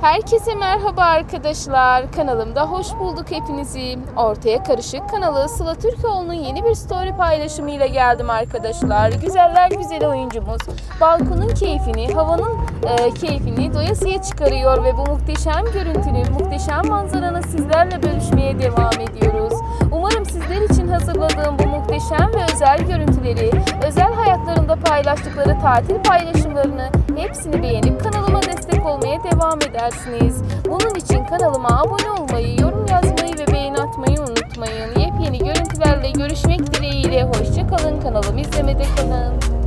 Herkese merhaba arkadaşlar. Kanalımda hoş bulduk hepinizi. Ortaya Karışık kanalı Sıla Türkoğlu'nun yeni bir story paylaşımıyla geldim arkadaşlar. Güzeller güzel oyuncumuz balkonun keyfini, havanın e, keyfini doyasıya çıkarıyor ve bu muhteşem görüntünün, muhteşem manzaranı sizlerle bölüşmeye devam ediyoruz. Umarım sizler için hazırladığım bu muhteşem ve özel görüntüleri, özel hayatlarında paylaştıkları tatil paylaşımlarını hepsini beğenip devam edersiniz. Bunun için kanalıma abone olmayı, yorum yazmayı ve beğeni atmayı unutmayın. Yepyeni görüntülerle görüşmek dileğiyle. Hoşçakalın. Kanalımı izlemede kalın.